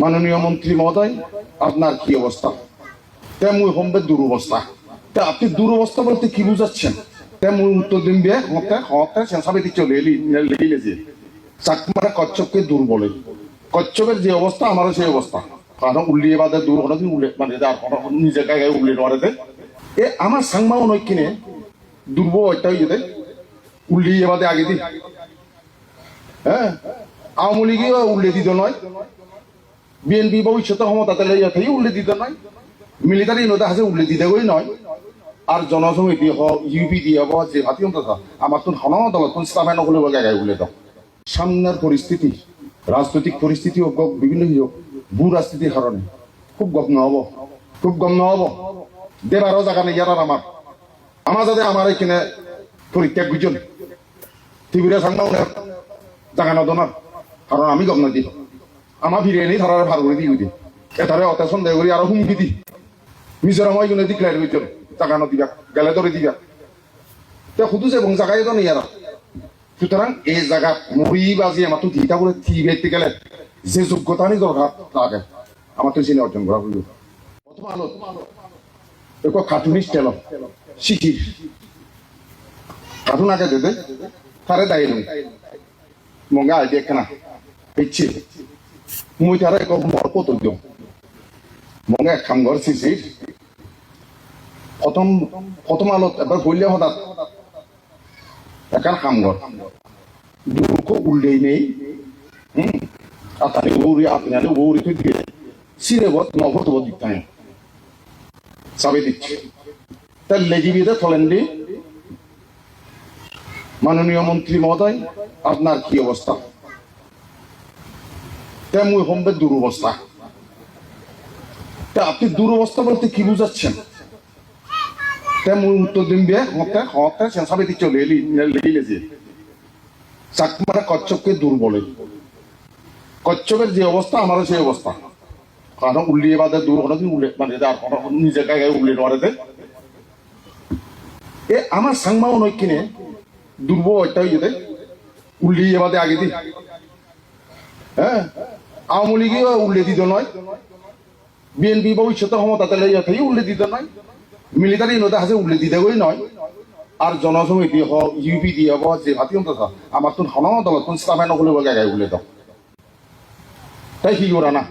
মাননীয় মন্ত্রী মহোদয়, আপনার কি অবস্থা? তেমন সম্ভব দুরবস্থা। তা আপনি দুরবস্থা বলতে কি বুঝাচ্ছেন? তেমন উত্তর দিন দিয়ে হতে হতে সেন্সাবিতি চলে এলি লেগে যে চাকমারা কচ্ছপকে দূর বলে কচ্ছপের যে অবস্থা, আমারও সেই অবস্থা। কারণ উল্লিয়ে বাদে দূর হলে উল্লে মানে যার নিজের গায়ে উল্লে নোয়ারে এ আমার সাংমাও নয় কিনে দুর্বল দুর্ব হয়ে যেতে উল্লিয়ে বাদে আগে দি হ্যাঁ? আওয়ামী লীগে উল্লে দিত নয়। বিএনপি ভবিষ্যতে ক্ষমতাতে লইয়া থেকে উল্লে দিতে নয়। মিলিটারি নদী হাসে উল্লে দিতে গই নয়। আর জনসমিতি হওক ইউপি দিয়ে হওক যে ভাতি অন্তত আমার তো হন কোন ইসলামে নকলে গায়ে উল্লে দাও। সামনের পরিস্থিতি রাজনৈতিক পরিস্থিতি হোক হোক, বিভিন্ন হোক ভূ রাজনীতির কারণে খুব গগ্ন হব। খুব গগ্ন হব। দেবারও জায়গা নেই আর আমার। আমার যাতে আমার এখানে পরীক্ষা গুজন টিভিরে সাংবাদ জাগা নদনার কারণ আমি গগ্ন দিই আমার ফিরে এনে তারা ভালো করে দিয়ে এটারে অত সন্দেহ করি, আরও হুমকি দি। মিজোরাম হয় কিন্তু ডিক্লেয়ার করছে জাগা নদিবা গেলে ধরে দিবা তে খুদুছে এবং জাগাই তো আর সুতরাং এই জায়গা বাজি আমার তো দিটা করে থি গেলে যে যোগ্যতা নেই দরকার লাগে আমার তো চিনি অর্জন করা হইল। প্রথম আলো দেখো কার্টুনিস্ট টেল শিখির আগে দেবে তারে দায়ী নই মঙ্গা আইডি একখানা ইচ্ছে মুই তারা এক মর কত দিও। মঙ্গা এক কাম ঘর শিশির প্রথম প্রথম আলোত এবার বললে হঠাৎ একার কাম ঘর দুঃখ উল্লেই নেই। হুম? আর তাকে গৌরী, আপনি আনে গৌরী তুই দিয়ে সিরে বত, নভর তো দিতে হয়। দিচ্ছে। তার লেজিবিতে থলেন দি মাননীয় মন্ত্রী মহোদয়, আপনার কি অবস্থা? তেমন সম্ভব দুরবস্থা? তা আপনি দুরবস্থা বলতে কি বুঝাচ্ছেন? তেমন উত্তর দিন দিয়ে হতে হতে সেন্সাবিতি চলে এলি লেগে যে। চাকমারা কচ্ছপকে দূর বলে কচ্ছপের যে অবস্থা, আমারও সেই অবস্থা। কারণ উল্লিয়ে বাদে দূর হলে উল্লে মানে নিজের গায়ে উল্লে নোয়ারে এ আমার সাংমাও নয় কিনে দুর্ব ওইটাই যেতে উল্লিয়ে বাদে আগে দি হ্যাঁ? আওয়ামী লীগে উল্লে দিত নয়। বিএনপি ভবিষ্যতে ক্ষমতাতে লইয়া থেকে উল্লে দিত নয়। মিলিটারি নদী হাসে উল্লে দিতে গই নয়। আর জনসমিতি হওক, ইউপি দিয়ে হওক, যে ভাতি অন্তত আমার তো হন দল কোন ইসলামে নকলে গায়ে উল্লে দাও তাই কি করা না।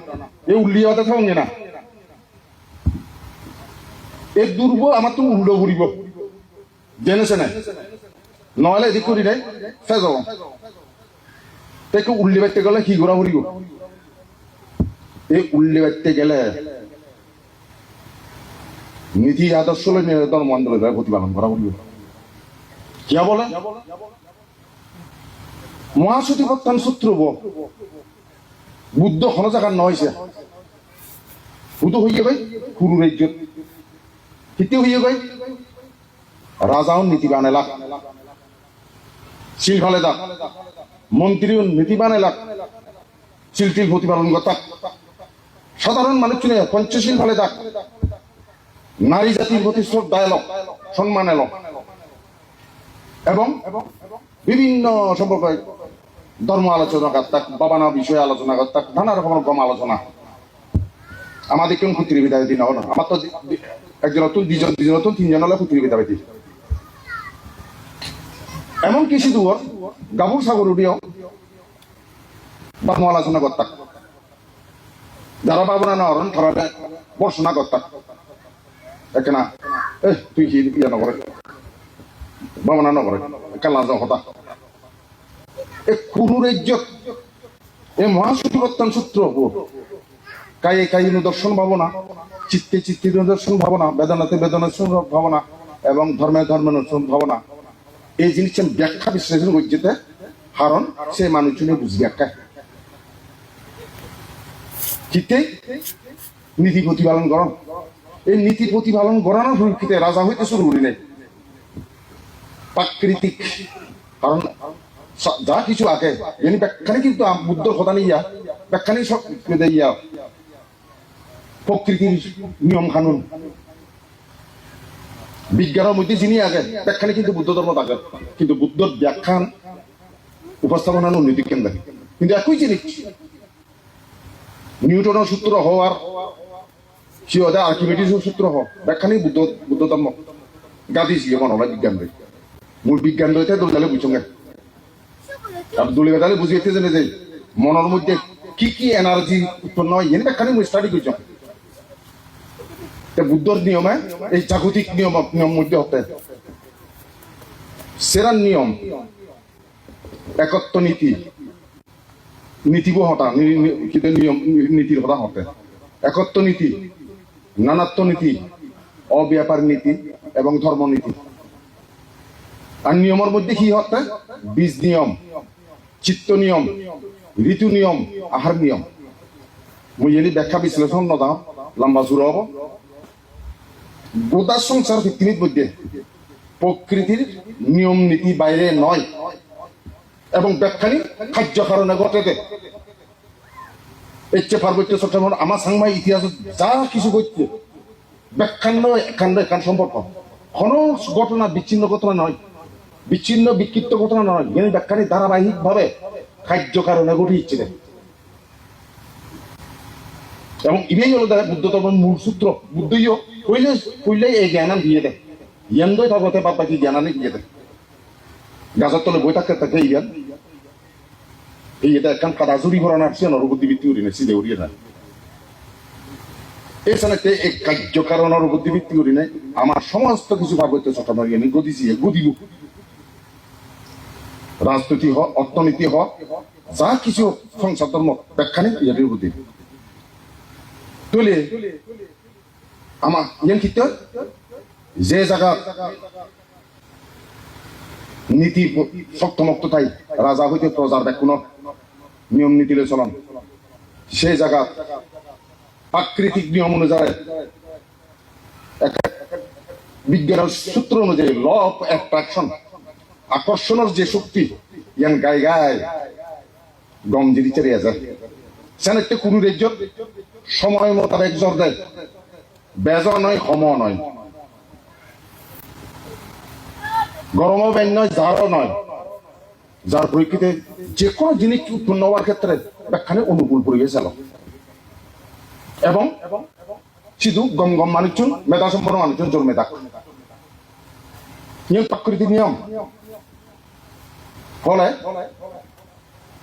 এই উল্লিয়ে বাদে থাকুন না এই দুর্ব আমার তো উল্টো ঘুরিব। জেনেছে না নহলে এদিক করি নাই। ফেজ তাকে উল্লি বাইতে গেলে কি ঘোরা ঘুরিব উল্লি বাইতে গেলে নীতি আদর্শ ধর্ম আন্দোলনের প্রতিপালন করা ঘুরিব কিয়া বলে? মহাসতী প্রত্যান সূত্র বুদ্ধ হন জায়গার গই কুরু রাজ্য গই, রাজাও শিল মন্ত্রীও প্রতিপালন করতাক সাধারণ মানুষ চলে পঞ্চশীল ফালে দাক নারী জাতির প্রতি শ্রদ্ধা এলো, সম্মান এলো। এবং বিভিন্ন সম্পর্কে ধর্ম আলোচনা করতাক বাবানা বিষয়ে আলোচনা করতাক, নানা রকমের গম আলোচনা। আমাদের কেউ পুত্রী বিদায় দিন হলো আমার তো একজন নতুন দুজন দুজন নতুন তিনজন হলে পুত্রী বিদায় দিই এমন কিছু দূর গাভুর সাগর উঠিও ধর্ম আলোচনা করতাক। যারা বাবুরা না হরণ তারা বর্ষনা করতাক একেনা এ তুই কি ইয়া নকরে বাবনা নকরে কালা যাও হতা। এ কুরুর ইজ্জত, এ মহাসূত্রবর্তন সূত্র কায়ে কায়ে নিদর্শন ভাবনা চিত্তে চিত্তে নিদর্শন ভাবনা বেদনাতে বেদনার ভাবনা এবং ধর্মে ধর্মের ভাবনা এই জিনিসটা ব্যাখ্যা বিশ্লেষণ করছে কারণ সে মানুষজনে বুঝি ব্যাখ্যা। চিত্তে নীতি প্রতিপালন করন এই নীতি প্রতিপালন করানোর পরিপ্রেক্ষিতে রাজা হইতে শুরু করি নাই। প্রাকৃতিক, কারণ যা কিছু আগে এনে ব্যাখ্যানে কিন্তু বুদ্ধর কথা নিয়া ব্যাখ্যানে সব ইয়া। প্রকৃতির নিয়ম কানুন। বিজ্ঞানের মধ্যে যিনি আগে, ব্যাখ্যানে কিন্তু বুদ্ধ ধর্ম থাকে। কিন্তু বুদ্ধর ব্যাখ্যান উপস্থাপনা উন্নতি কেন্দ্র। কিন্তু একই জিনিস নিউটনের সূত্র হওয়ার সিওদা আর্কিমিডিসের সূত্র হ ব্যাখ্যানি বুদ্ধ বুদ্ধ ধর্ম গাদি সিয়ে মনে হয় বিজ্ঞান বই মূল বিজ্ঞান বইতে দোলদালে বুঝুঙ্গে। আর দোলে বেদালে বুঝিয়েতে জেনে যে মনের মধ্যে কি কি এনার্জি উৎপন্ন হয়, এনে ব্যাখ্যানি মুই স্টাডি করছি বুদ্ধর নিয়মে এই জাগতিক নিয়ম নিয়ম মধ্যে হতে। সেরার নিয়ম, একত্ব নীতি। নীতিবো হতা নিয়ম নীতির হতা হতে একত্ব নীতি, নানাত্ব নীতি, অব্যাপার নীতি এবং ধর্ম নীতি। আর নিয়মের মধ্যে কি হতে বীজ নিয়ম, চিত্ত নিয়ম, ঋতু নিয়ম আহার নিয়ম। মুই এলি ব্যাখ্যা বিশ্লেষণ নদাও, লম্বা সুর হব। গোটা সংসার পৃথিবীর মধ্যে প্রকৃতির নিয়ম নীতি বাইরে নয়। এবং ব্যাখ্যানি খাদ্য কারণে ঘটেতে এর চেয়ে পার্বত্য চট্টগ্রাম আমার সাংবাই ইতিহাস যা কিছু করছে ব্যাখ্যান্য একান্ন একান সম্পর্ক। কোন ঘটনা বিচ্ছিন্ন ঘটনা নয়। বিচ্ছিন্ন বিক্ষিপ্ত ঘটনা নয়। যিনি ব্যাখ্যানি ধারাবাহিক ভাবে খাদ্য কারণে ঘটিয়েছিলেন এবং ইভেই হলো দেখা বুদ্ধ ধর্মের মূল সূত্র। বুদ্ধইও কইলে কইলে এই জ্ঞান দিয়ে দেয়। জ্ঞান দই থাকতে বাদ বাকি জ্ঞান আনি দিয়ে দেয়। গাছের তলে বই থাকতে থাকে জ্ঞান। এই এটা একখান কাদা চুরি করা নাড়ছে নরবুদ্ধি ভিত্তি উড়ি না সিধে উড়িয়ে না এছাড়া এই কার্য কারণ বুদ্ধি ভিত্তি করি নাই। আমার সমস্ত কিছু ভাগবত চট্টগ্রাম আমি গদিছি রাজনীতি হোক অর্থনীতি হোক যা কিছু সংসার ধর্ম ব্যাখ্যা নেই ইয়াদের বুদ্ধি তুলে আমার ইয়ান ক্ষেত্রে যে জায়গা নীতি শক্তমক্ত তাই রাজা হইতে প্রজার ব্যাকুণ নিয়ম নীতিলে চলন। সেই জায়গা প্রাকৃতিক নিয়ম অনুযায়ী বিজ্ঞানের সূত্র অনুযায়ী ল অফ অ্যাট্রাকশন আকর্ষণের যে শক্তি, ইয়ান গায়ে গায়ে গম যদি চেরিয়ে যায় সেনেতে কোনো রাজ্য সময় মোতাবেক জোর দেয়। বেজর নয় সম নয়। গরমও বেন নয় জারও নয়। যার পরিপ্রেক্ষিতে যে কোনো জিনিস উৎপন্ন হওয়ার ক্ষেত্রে ব্যাখ্যানে অনুকূল পরিবেশ এলো। এবং শুধু গম গম মানুষজন মেধা সম্পন্ন মানুষজন জন্মে থাক নিয়ম প্রাকৃতিক নিয়ম। ফলে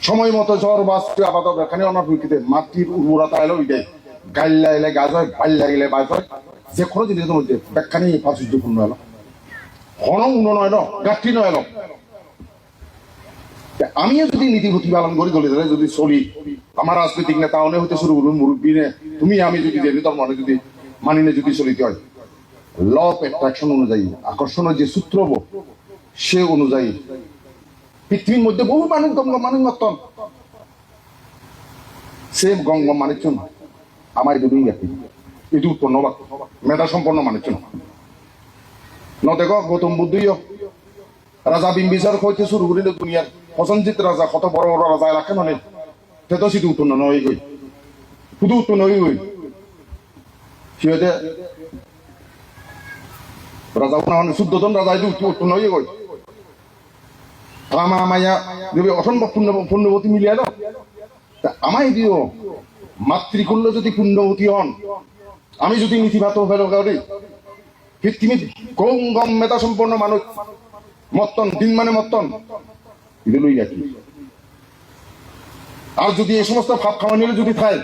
সময় মতো জ্বর বাস আপাতত এখানে অনার পরিপ্রেক্ষিতে মাটির উর্বরতা এলো ওই দেয় গাইল লাইলে গাছ হয় ভালো লাগিলে বাস হয়। যে কোনো জিনিসের মধ্যে ব্যাখ্যানি প্রাচুর্যপূর্ণ এলো। ঘন উন্ন নয় ন গাঠি নয় এলো। আমিও যদি নীতি প্রতিপালন করি দলে যদি চলি, আমার রাজনৈতিক নেতা অনেক হতে শুরু করুন, মুরব্বী তুমি, আমি যদি দেবী তোর মনে যদি মানি না যদি চলিতে হয়। ল অফ অ্যাট্রাকশন অনুযায়ী, আকর্ষণের যে সূত্র সে অনুযায়ী পৃথিবীর মধ্যে বহু মানুষ গঙ্গা মানুষ মতন। সে গঙ্গা মানুষজন আমার দুটোই একই এটি উৎপন্ন বা মেধা সম্পন্ন মানুষজন ন দেখো, গৌতম বুদ্ধইও রাজা বিম্বিসার হইতে শুরু করিলে দুনিয়ার প্রসঞ্জিত রাজা, কত বড় বড় রাজা এলাকা মানে? সে তো শুধু উৎপন্ন নয় গই। শুধু উৎপন্ন হয়ে গই। সিহতে রাজা উনাহন শুদ্ধতন রাজা যদি উৎপন্ন হয়ে গই। আমা মায়া দেবে অসম্ভব পুণ্য পুণ্যবতী মিলিয়ে দাও আমায় দিও, মাতৃকুল্য যদি পুণ্যবতী হন, আমি যদি নীতিবাত ফেলো কাউরি। পৃথিবীর গম গম মেধা সম্পন্ন মানুষ, মত্তন, দিন মানে মত্তন। এগুলোই আর যদি এই সমস্ত ভাব খাওয়া নিলে যদি খায়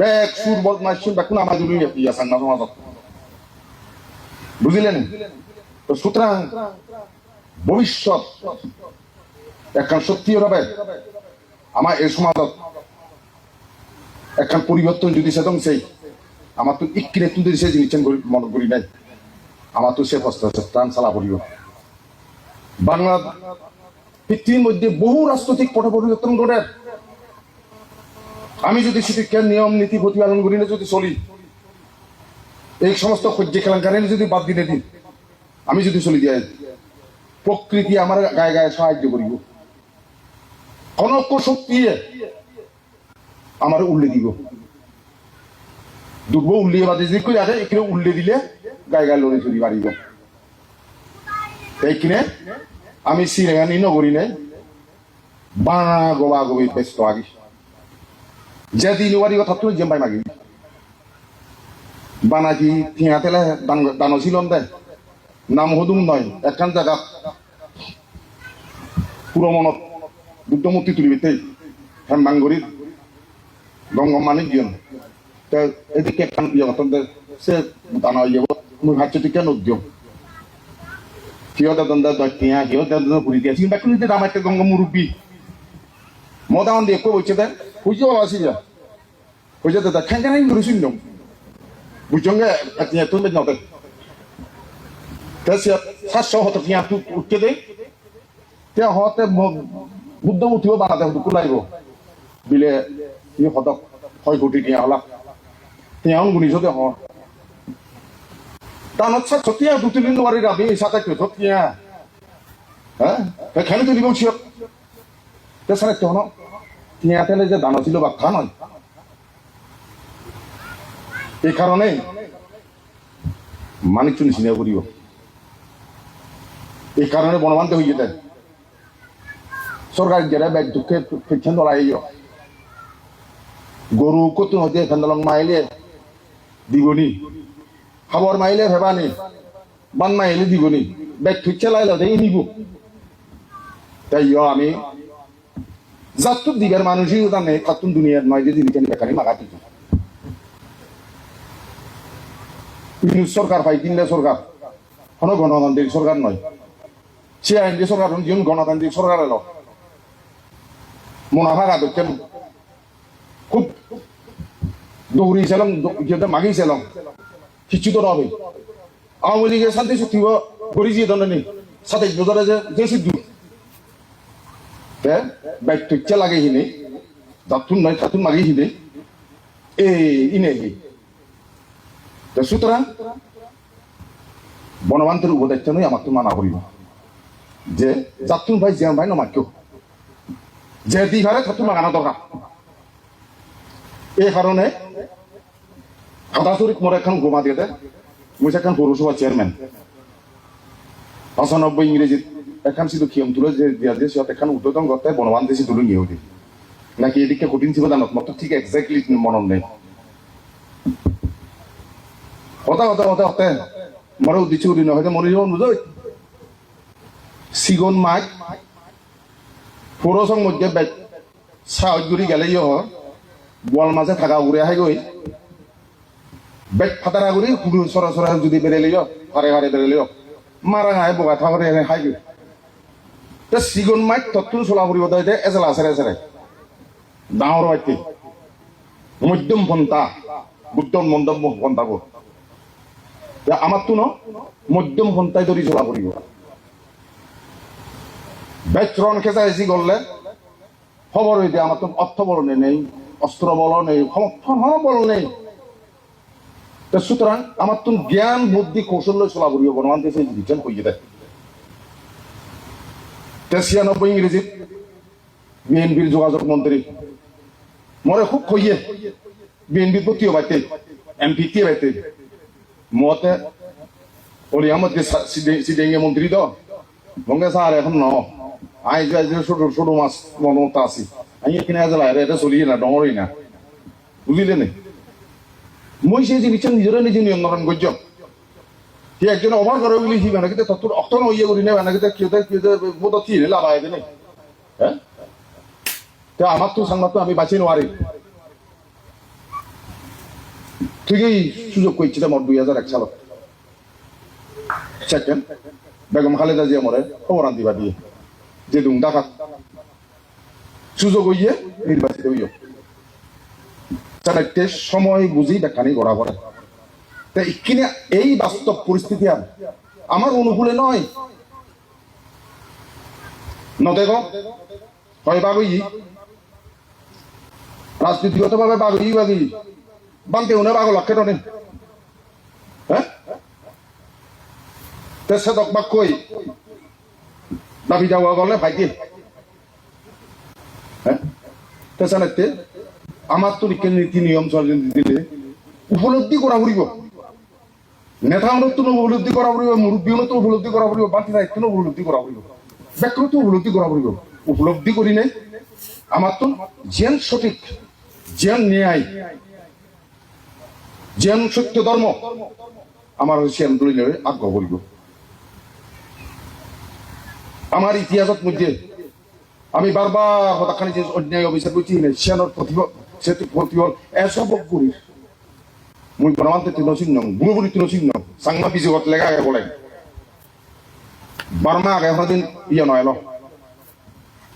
ব্যাগ, সুর বদমাস ব্যাকুন একই আছে না সমাজত বুঝলেন? তো সুতরাং ভবিষ্যৎ একখান সত্যি হবে, আমার এই সমাজত একখান পরিবর্তন যদি সেতম সেই আমার তো ইক্কিনে তুই সে জিনিস মনে করি নাই। আমার তো সে প্রাণ চালা পড়িব। বাংলা পৃথিবীর মধ্যে বহু রাজনৈতিক পট পরিবর্তন ঘটে। আমি যদি শিক্ষার নিয়ম, নীতি প্রতিপালন করি না, যদি চলি, এই সমস্ত সহ্য খেলাঙ্কারে যদি বাদ দিলে দিন, আমি যদি চলি দিয়ে, প্রকৃতি আমার গায়ে গায়ে সাহায্য করিব। কনক শক্তি আমার উল্লে দিব। দুর্ব উল্লিয়ে বাদে যদি কই আছে এখানে উল্লে দিলে গায়ে গায়ে লড়ে চুরি বাড়িব। এইখানে আমি সিরেগানি নগরী নেই। বানা, গোবা, গবি, ব্যস্ত আগে। যে দিন ওয়ারি কথা তুই যেম ভাই মাগি বানাকি থিয়া তেলে দানো ছিলন দে নাম হদুম নয়, একখান জায়গা পুরো মনত বুদ্ধ মূর্তি তুলিবিতে হ্যাঁ বাঙ্গরির গঙ্গম মানিক তা এদিকে কান ইয়ে দে সে দানা ইয়ে মুই ভাবছি তুই কেন উদ্যম সিও দাদন দা দতিয়া সিও দাদন পুরি দিয়া সিও বাকুনি দে দামাইতে গঙ্গম মুরব্বী মদান দিয়ে কো বইছে দে বুঝি বলা আসি যা বুঝে দে খান খান গুরু শুন দম বুঝঙ্গে আতিয়া তুই মেজ নতে তা সে সাতশো হতে ফিয়া তু উঠকে দে তে হতে বুদ্ধ উঠিব বানাতে হতো কুলাইব বিলে ই হতক হয় কোটি টিয়া হলা টিয়াও গুনিছ দে হ তানত সা সতিয়া দুতিলিন নোয়ারি রাবি সাথে কে সতিয়া হ্যাঁ? খেলে তুলিব ছিয় তে সারে কেন টিয়া তেলে যে দানা ছিল বাক্কা নয়? এই কারণে মানিক চুনি চিনিয়া করিব। এই কারণে বনবান্ত হয়ে যেতে সরকার যারা ব্যাগ দুঃখে পেছন দলাই গরু কত হতে ফেন্দলং মাইলে দিবনি। খাবার মাইলে ভেবানি, বান মাইলে দিবনি ব্যাগ থুচ্ছে লাইলে দেই নিব। তাই আমি যাত্তুর দিবের মানুষই জানে খাতুন দুনিয়ার নয় যে জিনিস বেকারি মাগাতি ইউনিট সরকার পাই কিনলে সরকার কোনো গণতান্ত্রিক সরকার নয়। আইন সরকার যিনি গণতান্ত্রিক সরকার এলো মুনাফা গাদকেন খুব দৌড়িয়েছিলাম মাগিয়েছিলাম কিছু তো হবে। আওয়ামী লীগের শান্তি চুক্তিব করেছি ধরনের সাতাইশ বছরে যে যে সিদ্ধু। বাইক টুচ্ছে লাগে হিনে। দাতুন নয় তাতুন মাগি হিনে। এ ইনে তো সুতরাং, বনবান্তের উপদায়িত্ব নয় আমার তো মানা করিব। যে যাতুন ভাই জিয়াম ভাই নমাক্য যে দিঘারে থাতুন মাগানো দরকার। এই কারণে হাতাচুরিত মোর এখন গোমা দিয়ে দেয় মুই এখন পৌরসভা চেয়ারম্যান পঁচানব্বই ইংরেজিত এখন শুধু খিয়ম তুলে যে দিয়া দিয়ে সিহঁত এখন উদ্বোধন করতে বনবান দেশি তুলে নিয়েও দিই নাকি এদিকে কঠিন ছিল জানত মতো ঠিক এক্স্যাক্টলি মনত নেই। হতা হতা হতা, হতে। মরে উদ্দিচ্ছি উদি নহয়তো মরে যাব নুজয় সিগন মাইক পৌরসং মধ্যে সাহজ গুড়ি গেলে ইয় বল মাঝে থাকা উড়ে আহে গই বেগ ফাটারা গুড়ি হুড়ু সরা সরা যদি বেরেলে ইয় হারে হারে বেরেলে ইয় মারা হায় বগা থাকরে এনে হাই গই তে সিগন মাইক তত্তুন চলা তই দে এজেলা আছেৰে ডাঙৰ বাটি মধ্যম পন্থা। বুদ্ধম মণ্ডম পন্থাব আমাৰতো ন, মধ্যম পন্থাই ধৰি চলা ফুৰিব বেচরণ খেঁচা এসি করলে খবর হইতে আমার তো অর্থ বল নেই অস্ত্র বল নেই সমর্থন বল নেই সুতরাং আমার তো জ্ঞান, বুদ্ধি, কৌশল্য চলা করিব বর্তমান দেশে দিচ্ছেন হইয়ে দেয়। ছিয়ানব্বই ইংরেজিত বিএনপির যোগাযোগ মন্ত্রী। মরে খুব কইয়ে, বিএনপির প্রতিও বাইতে, এমপি কে বাইতে? মতে মধ্যে সিডেঙ্গে মন্ত্রী তো মঙ্গে স্যার এখন ন। আই যে ছোট ছোট মাছ মনত আছি। আমি এখানে আজ লাইরে, এটা চলিয়ে না, ডঙরই না। বুঝিলে নে? মই সেই জিনিসটা নিজরে নিজে নিয়ন্ত্রণ করছ সি একজন অভার করে বলি সি মানে তোর অক্টন হইয়ে করি না মানে কিন্তু কেউ কেউ বোধ কি লাভ আয় দেনে হ্যাঁ তো আমার তো সাংবাদ আমি বাঁচি নোয়ারি ঠিকই সুযোগ করছি আমার দুই হাজার এক সালত। সেকেন্ড বেগম খালেদা জিয়া মরে খবর আনতিবা দিয়ে। যে দুং ডাকাত সুযোগ হইয়ে নির্বাচিত হইয় চারটে সময়, বুঝি দেখানি গড়া পড়ে। ইখিনি এই বাস্তব পরিস্থিতি আর আমার অনুকূলে নয়। নদেগ হয় বাগই। রাজনীতিগত ভাবে বাগই। বাগি বানতে উনে বাগো লক্ষ্যে টনে। হ্যাঁ? তেসে দকবাক কই? দাবি যাওয়া গলে ভাইকে হ্যাঁ? আমার তো নীতি নিয়ম চলে দিলে? উপলব্ধি করা ফুরিব নেতা তো উপলব্ধি করা ফুরিব মুরব্বী তো উপলব্ধি করা ফুরিব বাকি দায়িত্ব উপলব্ধি করা ফুরিব ব্যাকরণ তো উপলব্ধি করা ফুরিব উপলব্ধি করি নাই। আমার তো যেন সঠিক, যেন ন্যায়, যেন সত্য ধর্ম, আমার সে আন্দোলনে আগ্রহ করিব। আমার ইতিহাসত মধ্যে আমি বারবার হতাখানি যে অন্যায় অবিচার করছি সেনৰ প্ৰতিভা সে প্ৰতিফল এসব করি। মই গণমান্তে তিন চিহ্ন বুড়ো তিন চিহ্ন সাংমা লেগা আগে বলে বার্মা আগে দিন ইয়ে নয় ল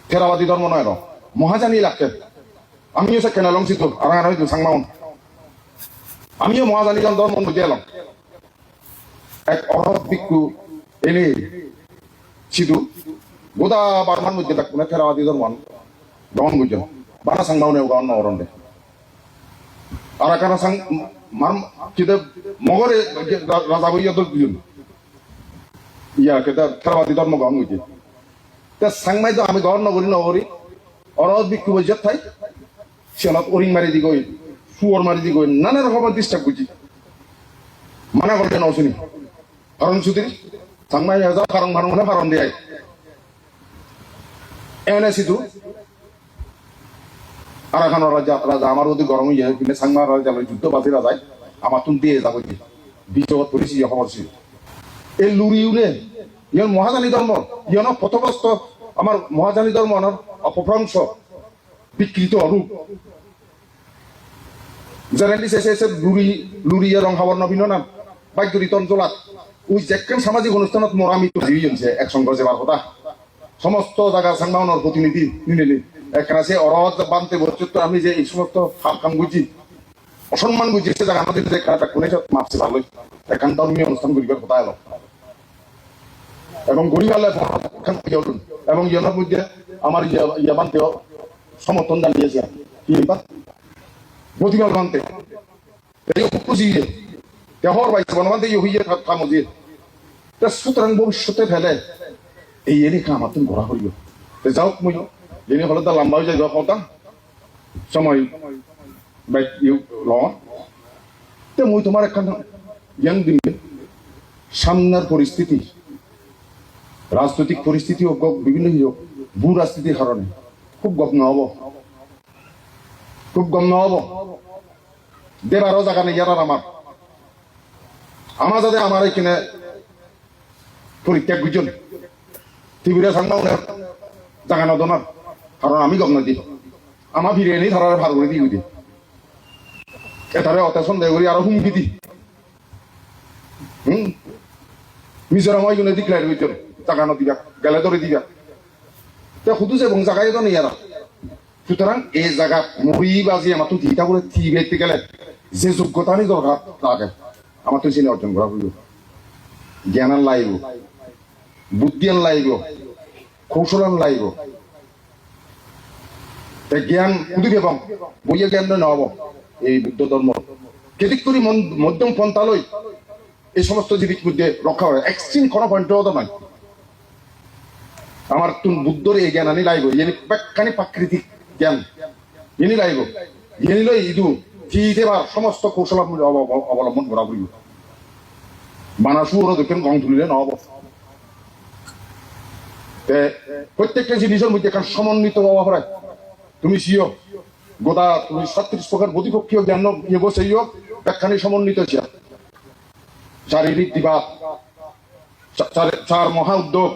থেরাবাদী ধর্ম নয় ল মহাজানি লাগতে আমিও সে কেন লংসিত আর আর হয়তো সাংমাউন আমিও মহাজানি জন ধর্ম মধ্যে এলাম এক অরহত ভিক্ষু এনে সিধু গোদা বারমান মধ্যে থাকব না থেরাবাদী ধর্ম দমন বুঝছেন বানা সাংমাউনে গান নরণ দে। আর কারা সাং মার কিতে মগরে রাজা বইয়া তো দুজন ইয়া কেতা থেরাবাদী ধর্ম বুঝছে তা সাংমাই তো আমি গহন নগরী নগরী অরহত ভিক্ষু বৈজাত থাই সিয়ালত অরিং মারি দি গই সুয়র মারি দি গই নানা রকমের ডিস্টার্ব করছি। মানা করতে নশুনি কারণ সুতির সাংমাই হাজার কারণ ভারণ মানে ভারণ দিয়ে। এনে সিধু আর এখন রাজা রাজা আমার ওদের গরম হয়ে যায় কিন্তু সাংমা রাজা যুদ্ধ বাতি রাজায় আমার তুমি দিয়ে যাব যে বিজগত করেছি ছিল এই লুরিউনে ইয়ন মহাজানী ধর্ম ইয়ন পথগ্রস্ত আমার মহাজানী ধর্ম অপভ্রংশ, বিকৃত রূপ জেনেলি শেষে এসে লুরি লুরিয়ে রং খাবার নবীন না বাক্যরিত অঞ্চলাত ওই যেখান সামাজিক অনুষ্ঠানত মরামিত জীবিছে একসঙ্গ যাবার কথা। সমস্ত জায়গার সাংবাহনের প্রতিনিধি নিলেনি। সে অরহত বানতে বলছে আমি যে এই সমস্ত খাম বুঝি, অসম্মান বুঝি, সে আমাদের যে মাপছে ভালোই। এখান ধর্মীয় অনুষ্ঠান করিবার কথা এলো? এবং গরিবালে এবং ইয়নের মধ্যে আমার ইয়া সমর্থন জানিয়েছে। কি বা প্রতিমা বানতে এই উপজিয়ে দেহর বাইছে বনবান্তে ইয়ে হইয়ে সুতরাং ভবিষ্যতে ফেলে। এই এনে কাম তুমি ঘোরা করিব যাও মই যেনে হলে তা লম্বা হয়ে যাইব কথা সময় বাইক ইউ ল তে মই তোমার একখান জ্ঞান দিলে সামনের পরিস্থিতি রাজনৈতিক পরিস্থিতি হোক বিভিন্ন হোক ভূ রাজনীতির কারণে খুব গপ নহব খুব গম নহব দেবারও জায়গা নেই ইয়ার আমার আমার যাতে আমার এখানে পরিত্যাগ বুঝুন ত্রিপুরা সাংবাদ জায়গা নদনার কারণ আমি গম নদী আমার ফিরে এনে ধরার ভার করে দিই দিই এটারে অত সন্দেহ করি আরও হুমকি দি। হুম? মিজোরাম ওই ডিক্লেয়ার হইতে জায়গা নদিবা গেলে ধরে দিবা তে শুধু এবং জায়গায় তো নেই সুতরাং এই জায়গা মরি বাজি আমার তো দিটা করে থি বেতে গেলে যে যোগ্যতা নেই দরকার লাগে আমার তো চিনি অর্জন করা হইল জ্ঞান লাইব বুদ্ধি লাইব কৌশল লাইব জ্ঞান কুদিবে পাম বইয়ে জ্ঞান নহব এই বুদ্ধ ধর্ম। কেদিক করে মধ্যম পন্থালৈ এই সমস্ত জীবিত মধ্যে রক্ষা করে। এক্সট্রিম কোনো পয়েন্টও তো নাই আমার তুন বুদ্ধর এই জ্ঞান আনি লাইব। ইয়ে ব্যাখ্যানি প্রাকৃতিক জ্ঞান। ইনি লাইব। ইনি লই ইদু ফিতে বা সমস্ত কৌশল অবলম্বন করা হইব মানাসু ওরা দেখেন গং তুলিলে নহব প্রত্যেকটা জিনিসের মধ্যে একটা সমন্বিত হওয়া হয়? তুমি সিও। গোদা তুমি ছত্রিশ প্রকার প্রতিপক্ষীয় জ্ঞান ইয়ে বসে ব্যাখ্যানি সমন্বিত ছিয়া। শারীরিক দিবাদ চার মহা উদ্যোগ।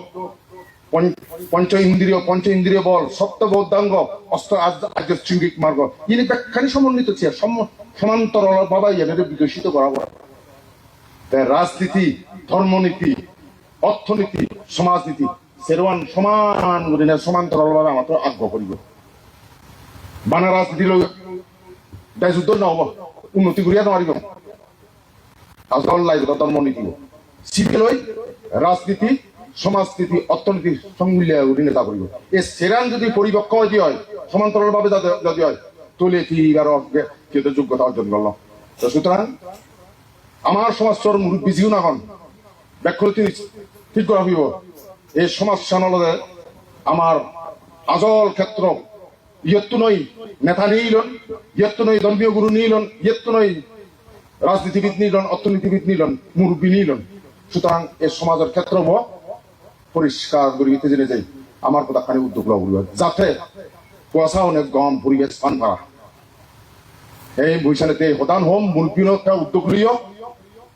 পঞ্চ ইন্দ্রিয় পঞ্চ ইন্দ্রিয় বল, সপ্ত বৌদ্ধাঙ্গ, অস্ত্র আধ্যাত্মিক মার্গ। ইনি ব্যাখ্যানি সমন্বিত ছিল সমান্তরাল ভাবে এদের বিকশিত করা রাজনীতি, ধর্মনীতি, অর্থনীতি, সমাজনীতি সেরওয়ান সমান করে ভাবে আমার আগ্রহ করিব। বানা রাজনীতি লই দায় যুদ্ধ নহব উন্নতি করিয়া নোৱাৰিব আচরণ লাগবে ধর্মনীতি শিখে রাজনীতি, সমাজনীতি, অর্থনীতি সংমিলিয়ে নেতা করিব। এই সেরান যদি পরিপক্ক যদি হয়? সমান্তরাল ভাবে যদি হয় তুলে আরও কিন্তু যোগ্যতা অর্জন করল? তো সুতরাং, আমার সমাজর মুরব্বী জিও না হন, ব্যাখ্যা ঠিক করা হইব। এই সমাজ সানলদে আমার আজল ক্ষেত্র ইয়ত্তু নই নেতা নিইলন ইয়ত্তু নই ধর্মীয় গুরু নিইলন ইয়ত্তু নই রাজনীতিবিদ নিলন অর্থনীতিবিদ নিলন মুরব্বী নিলন সুতরাং এই সমাজের ক্ষেত্র পরিষ্কার করিতে জেনে যাই। আমার কথা খানি উদ্যোগ লওয়া যাতে কুয়াশা অনেক গম পরিবেশ পান পারা এই বৈশালেতে সদান হোম মুরব্বীর উদ্যোগ লইও।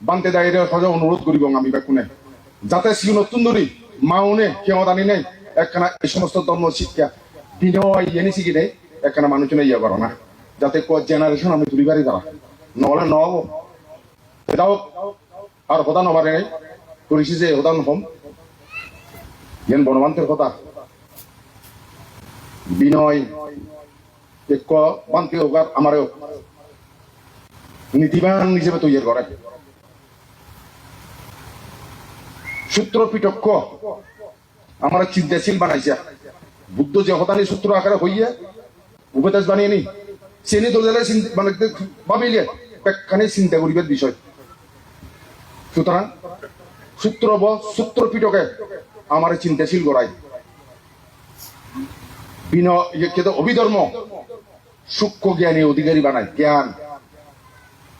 বান্তে দায়ের সজা অনুরোধ করিব আমি বেকুনে যাতে সিও নতুন ধরি মাউনে কেউ দানি নেই একখানা এই সমস্ত ধর্ম শিক্ষা বিনয় নিছি কি নেই একখানা যাতে ক জেনারেশন আমি নহলে নহব। এটাও আর নবারে করেছি যে যেন বনবান্তের কথা। বিনয় এক বান্তি হোক আমারও নীতিবান হিসেবে তৈরি করে। সূত্র পিটক্ষ আমার চিন্তাশীল বানাইছে। বুদ্ধ যে হতানি সূত্র আকারে হইয়া উপদেশ বানিয়ে নি সেনি দলে মানে ভাবিলে একখানে চিন্তা করিবার বিষয়। সুতরাং সূত্র ব, সূত্র পিটকে আমার চিন্তাশীল গড়াই বিনয় ইয়ে অভিধর্ম সূক্ষ্ম জ্ঞানী অধিকারী বানায় জ্ঞান।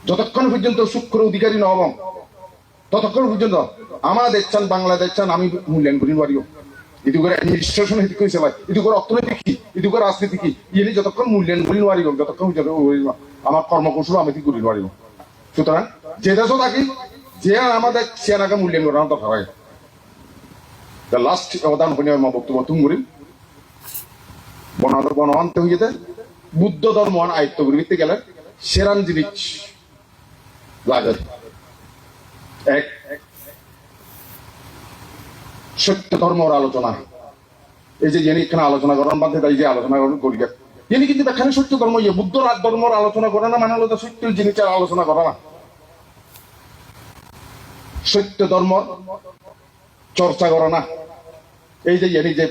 যতক্ষণ পর্যন্ত সূক্ষ্ম অধিকারী নহব, ততক্ষণ পর্যন্ত আমার দেখছেন বাংলাদেশ চান, আমি মূল্যায়ন করি পারিও ইদু করে হেতু কইছে ভাই, ইদু করে অর্থনৈতিক কি? রাজনীতি কি? ইয়ে যতক্ষণ মূল্যায়ন যতক্ষণ আমার কর্মকৌশল আমি করি সুতরাং যে দেশও থাকি যে আমাদের সেনাকে মূল্যায়ন দরকার হয়। লাস্ট অবদান আমার বক্তব্য বনাদর হইতে বুদ্ধ ধর্ম আয়ত্ত করিতে গেলে সেরান জিনিস লাগে এক সত্য ধর্মর আলোচনা। এই যে যিনি এখানে আলোচনা করেন, বাদে তাই যে আলোচনা করেন করিবে তিনি কিন্তু এখানে সত্য ধর্ম ইয়ে বুদ্ধ রাজ ধর্মর আলোচনা করে না মানে হলো সত্য জিনিসের আলোচনা করে না। সত্য ধর্ম চর্চা করে না। এই যে ইয়ে যে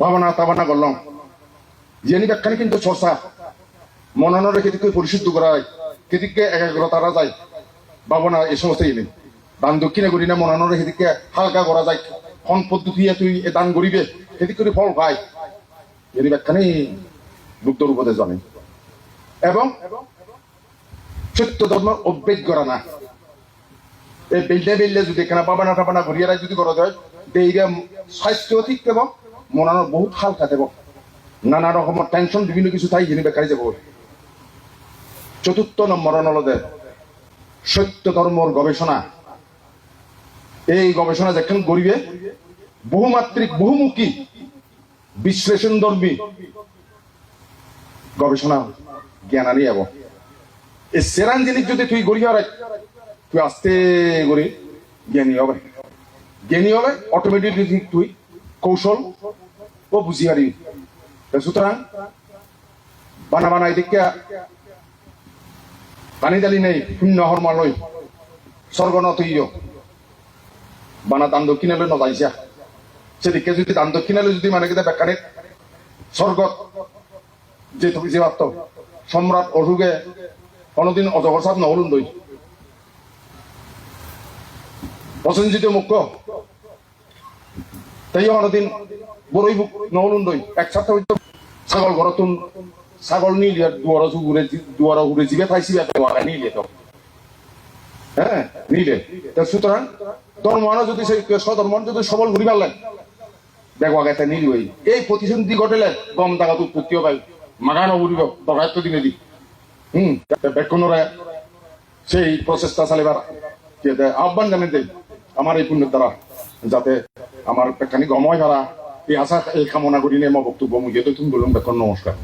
ভাবনা তাবনা করলাম জেনি ব্যাখ্যানে কিন্তু চর্চা মননের কেদিকে পরিশুদ্ধ করা হয় কেদিকে একাগ্রতারা যায়। ভাবনা এই সমস্ত ইয়ে দান দক্ষিণে করি না মননের সেদিকে হালকা করা যায়। কোন পদ্ধতি তুই এ দান করিবে সেদিক করে ফল পাই জেনি ব্যাখ্যানে বুদ্ধর উপদেশ জানে। এবং সত্য ধর্ম অভ্যেদ করা না এই বেললে বেললে যদি এখানে বাবানা টাবানা ঘুরিয়ে যদি করা যায়, দেইরা স্বাস্থ্য ঠিক দেব মনানোর বহুত হালকা দেব। নানা রকমের টেনশন বিভিন্ন কিছু তাই যিনি বেকারি যাব চতুর্থ নম্বর নলদে সত্য ধর্মর গবেষণা। এই গবেষণা যেখানে করিবে? বহুমাত্রিক, বহুমুখী বিশ্লেষণ ধর্মী গবেষণা জ্ঞান আনি যাব এই সেরান জিনিস যদি তুই গড়িয়া রাখ, তুই আস্তে করে জ্ঞানী হবে। জ্ঞানী হবে অটোমেটিকলি তুই কৌশল ও বুঝি হারিবি সুতরাং বানা বানা এদিকে পানি দালি নেই, শূন্য হরমা লই স্বর্গ নতইয় বানা দান দক্ষিণালৈ নজাইছা সেদিকে যদি দান দক্ষিণালৈ যদি মানে কিনা বেকারে স্বর্গ যে তুমি যে মাত্র সম্রাট অসুখে কোনোদিন অজগর সাপ নহলুন দই। প্রসেনজিত মুখ্য তাই কোনোদিন বড়ই বুক নহলুন দই। একসাথে হইতো ছাগল ঘরতুন ছাগল নিলিয়ে দুয়ার ঘুরে দুয়ার ঘুরে জিবে পাইছি নিলিয়ে তো হ্যাঁ নিলে সুতরাং ধর্মানো যদি সেই সধর্ম যদি সবল ঘুরি পারলেন, দেখো একটা নিলই এই প্রতিসন্ধি ঘটেলে, গম দাগাত উৎপত্তিও পাই। মাগানো ঘুরিব দরকার তো দিনে দি হুম বেক্ষণরা সেই প্রচেষ্টা চালিবার আহ্বান জানেন দেই, আমার এই পুণ্যের দ্বারা, যাতে আমার পেখানি গময় হারা এই আশা, এই কামনা করি নিয়ে আমার বক্তব্য মুখে তো তুমি বললাম বেক্ষণ নমস্কার।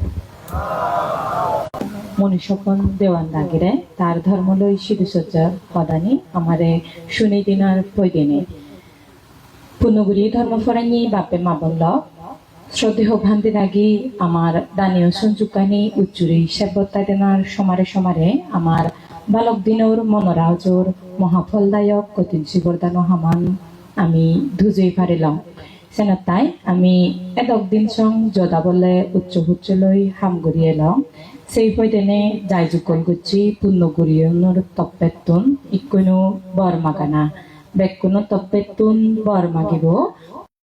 মনুষ্যপন দেওয়ান লাগিরে তার ধর্মলৈ সিধুসজ্জা সদানি আমারে শুনি পৈদিনে পুনগুৰি ধৰ্ম ফৰাঙি বাপে মাবল্ল শ্ৰদ্ধেয় ভান্তি লাগি আমার দানীয় সঞ্জুকানি উচ্চুরি সেব্যতা দিনার সমারে সমারে আমার বালক দিনর মনরাজর মহাফলদায়ক কঠিন শিবরদান হামান আমি ধুজই পারিলাম। সেনাতাই আমি এদক দিন সং যদা বলে উচ্চ হুচ্চলৈ গড়িয়ে লং সেই পৈতেনে যাই যুকল গুচি পুণ্যগুৰিয়নৰ তপ্পেতুন ইকুনো বর মাগানা। বেকুনো তপ্পেতুন বর মাগিব।